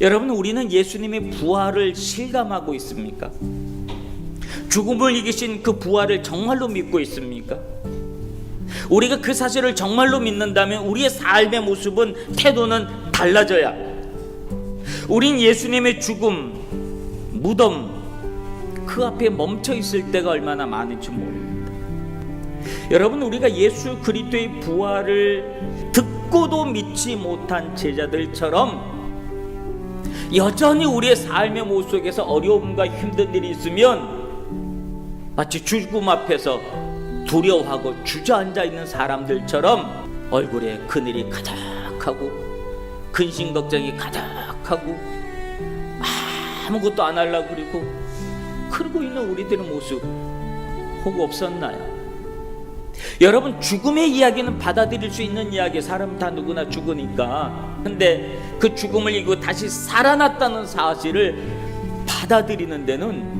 여러분 우리는 예수님의 부활을 실감하고 있습니까? 죽음을 이기신 그 부활을 정말로 믿고 있습니까? 우리가 그 사실을 정말로 믿는다면 우리의 삶의 모습은 태도는 달라져야. 우린 예수님의 죽음, 무덤 그 앞에 멈춰 있을 때가 얼마나 많은지 모릅니다. 여러분 우리가 예수 그리스도의 부활을 듣고도 믿지 못한 제자들처럼 여전히 우리의 삶의 모습 속에서 어려움과 힘든 일이 있으면 마치 죽음 앞에서 두려워하고 주저앉아 있는 사람들처럼 얼굴에 그늘이 가득하고 근심 걱정이 가득하고 아무것도 안 하려고 그리고 그러고 있는 우리들의 모습 혹 없었나요? 여러분 죽음의 이야기는 받아들일 수 있는 이야기. 사람 다 누구나 죽으니까. 근데 그 죽음을 이기고 다시 살아났다는 사실을 받아들이는 데는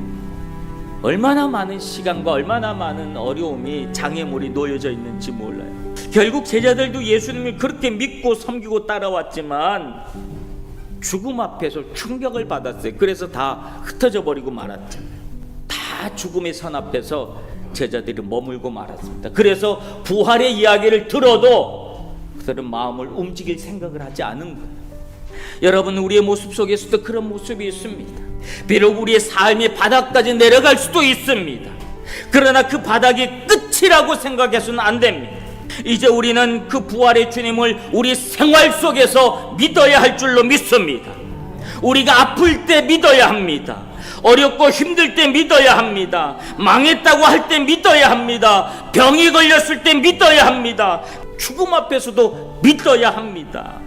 얼마나 많은 시간과 얼마나 많은 어려움이 장애물이 놓여져 있는지 몰라요. 결국 제자들도 예수님을 그렇게 믿고 섬기고 따라왔지만 죽음 앞에서 충격을 받았어요. 그래서 다 흩어져 버리고 말았죠. 다 죽음의 선 앞에서 제자들이 머물고 말았습니다. 그래서 부활의 이야기를 들어도 그들은 마음을 움직일 생각을 하지 않은 거예요. 여러분 우리의 모습 속에서도 그런 모습이 있습니다. 비록 우리의 삶의 바닥까지 내려갈 수도 있습니다. 그러나 그 바닥이 끝이라고 생각해서는 안 됩니다. 이제 우리는 그 부활의 주님을 우리 생활 속에서 믿어야 할 줄로 믿습니다. 우리가 아플 때 믿어야 합니다. 어렵고 힘들 때 믿어야 합니다. 망했다고 할 때 믿어야 합니다. 병이 걸렸을 때 믿어야 합니다. 죽음 앞에서도 믿어야 합니다.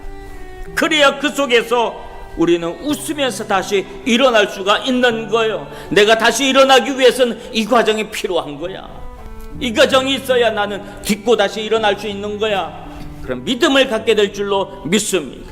그래야 그 속에서 우리는 웃으면서 다시 일어날 수가 있는 거예요. 내가 다시 일어나기 위해서는 이 과정이 필요한 거야. 이 과정이 있어야 나는 딛고 다시 일어날 수 있는 거야. 그럼 믿음을 갖게 될 줄로 믿습니다.